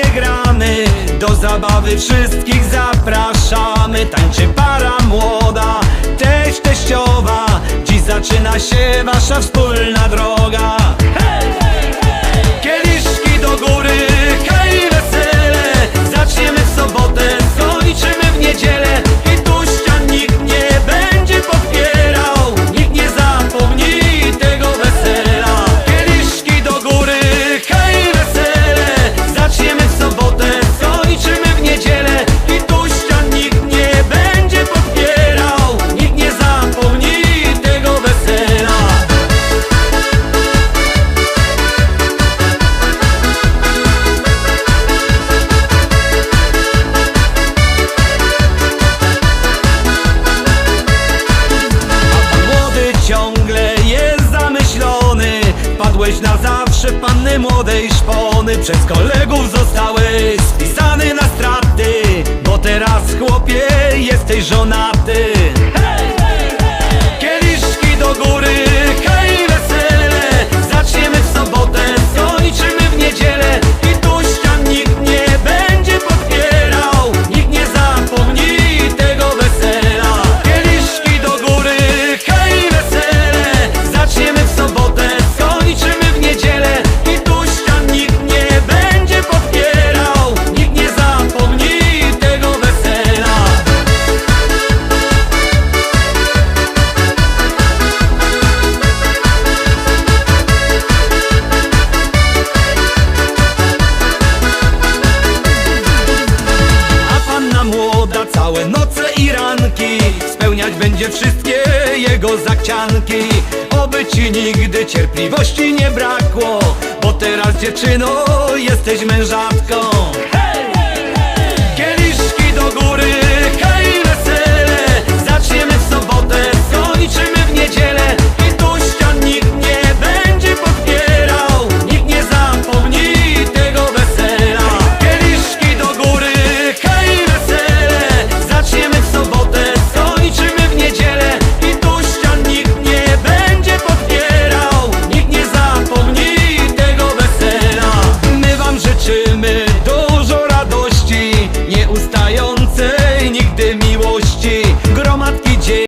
muzykę gramy Do zabawy wszystkich zapraszamy. Tańczy para młoda, teść teściowa. Dziś zaczyna się wasza wspólna rany młodej szpony Przez kolegów zostały spisane na straty. Bo teraz chłopie jesteś żonaty. Kieliszki do góry wszystkie jego zakcianki Oby ci nigdy cierpliwości nie brakło Bo teraz dziewczyno jesteś mężatką.